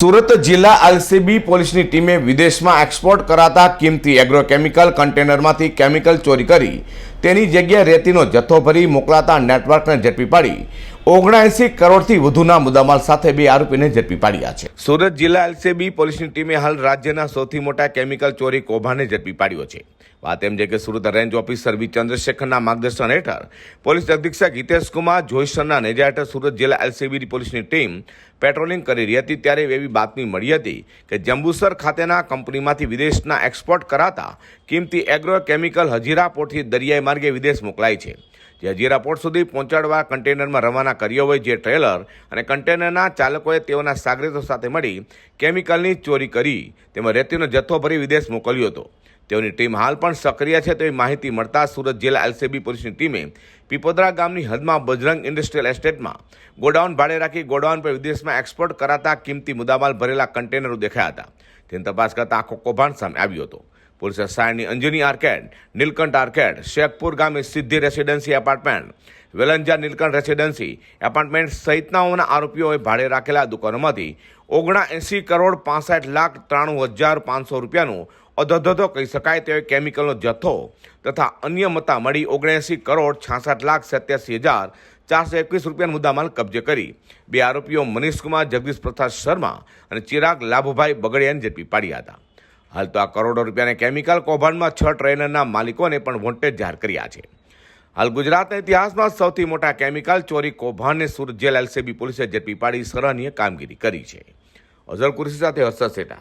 સુરત જિલ્લા એલસીબી પોલીસની ટીમે વિદેશમાં એક્સપોર્ટ કરાતા કિંમતી એગ્રોકેમિકલ કન્ટેનરમાંથી કેમિકલ ચોરી કરી તેની જગ્યાએ રેતીનો જથ્થો ભરી મોકલાતા નેટવર્કને ઝડપી પાડી ઓગણએંસી કરોડથી વધુના મુદ્દામાલ સાથે બે આરોપીને ઝડપી પાડ્યા છે. સુરત જિલ્લા એલસીબી પોલીસની ટીમે હાલ રાજ્યના સૌથી મોટા કેમિકલ ચોરી કૌભાંડને ઝડપી પાડ્યો છે. વાત એમ છે કે સુરત રેન્જ ઓફિસર વી. ચંદ્રશેખરના માર્ગદર્શન હેઠળ પોલીસ અધિક્ષક હિતેશ કુમાર જોઈસરના નેજા હેઠળ સુરત જિલ્લા એલસીબી પોલીસની ટીમ પેટ્રોલિંગ કરી રહી હતી ત્યારે એવી બાતમી મળી હતી કે જંબુસર ખાતેના કંપનીમાંથી વિદેશના એક્સપોર્ટ કરાતા કિંમતી એગ્રો કેમિકલ હજીરા પોર્ટથી દરિયાઈ માર્ગે વિદેશ મોકલાય છે. જે હજીરા પોર્ટ સુધી પહોંચાડવા કન્ટેનરમાં રવાના કર્યો હોય જે ટ્રેલર અને કન્ટેનરના ચાલકોએ તેઓના સાગરીતો સાથે મળી કેમિકલની ચોરી કરી તેમાં રેતીનો જથ્થો ભરી વિદેશ મોકલ્યો હતો. તેઓની ટીમ હાલ પણ સક્રિય છે તેવી માહિતી મળતા સુરત જિલ્લા એલસીબી પોલીસની ટીમે પીપોદરા ગામની હદમાં બજરંગ ઇન્ડસ્ટ્રીયલ એસ્ટેટમાં ગોડાઉન ભાડે રાખી ગોડાઉન પર વિદેશમાં એક્સપોર્ટ કરાતા કિંમતી મુદ્દામાલ ભરેલા કન્ટેનરો દેખાયા હતા. તેની તપાસ કરતા આખો કૌભાંડ સામે આવ્યો હતો. પોલીસે સાયની અંજની આર્કેડ, નીલકંઠ આર્કેડ, શેખપુર ગામે Siddhi residency apartment Velanja Nilkanth residency apartment સહિતનાઓના આરોપીઓએ ભાડે રાખેલા દુકાનોમાંથી ઓગણા એંસી કરોડ પાસઠ લાખ ત્રાણું હજાર પાંચસો રૂપિયાનું અધધધો કહી શકાય તેવો કેમિકલનો જથ્થો તથા અન્ય મતા મળી ઓગણએંસી કરોડ છાસઠ લાખ સત્યાસી હજાર ચારસો એકવીસ રૂપિયાનો મુદ્દામાલ કબજે કરી. બે આરોપીઓ મનીષકુમાર જગદીશ પ્રસાદ શર્મા અને ચિરાગ લાભુભાઈ બગડિયાને ઝડપી પાડ્યા હતા. હાલ તો આ કરોડો રૂપિયાના કેમિકલ કૌભાંડમાં છ ટ્રેનરના માલિકોને પણ વોન્ટેડ જાહેર કર્યા છે. હાલ ગુજરાતના ઇતિહાસમાં સૌથી મોટા કેમિકલ ચોરી કૌભાંડને સુરત જેલ એલસીબી પોલીસે ઝડપી પાડી, સરાહનીય કામગીરી કરી છે. અઝર કુરશી સાથે હર્ષદ સેટા.